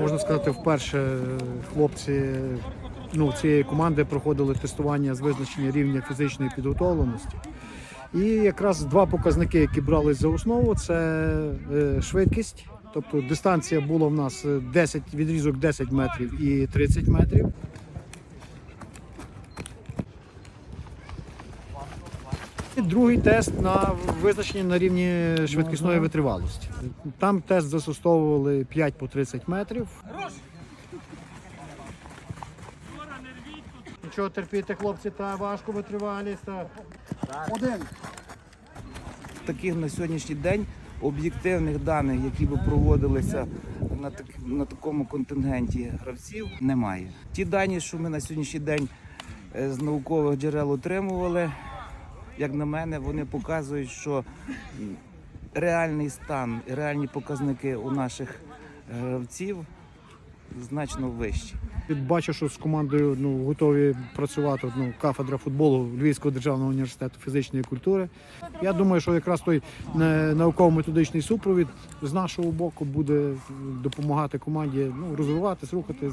Можна сказати, вперше хлопці ну, цієї команди проходили тестування з визначення рівня фізичної підготовленості. І якраз два показники, які брали за основу, це е, швидкість. Тобто дистанція була в нас е, 10, відрізок 10 метрів і 30 метрів. І другий тест на визначення на рівні швидкісної витривалості. Там тест застосовували 5 по 30 метрів. Нічого терпіти, хлопці, та важко витривалість. Та... Один. таких на сьогоднішній день об'єктивних даних, які би проводилися на, так, на такому контингенті гравців, немає. Ті дані, що ми на сьогоднішній день е, з наукових джерел отримували, як на мене, вони показують, що реальний стан і реальні показники у наших гравців значно вищі. Бачу, що з командою ну, готові працювати ну, кафедра футболу Львівського державного університету фізичної культури. Я думаю, що якраз той е, науково-методичний супровід з нашого боку буде допомагати команді ну, розвиватись, рухатись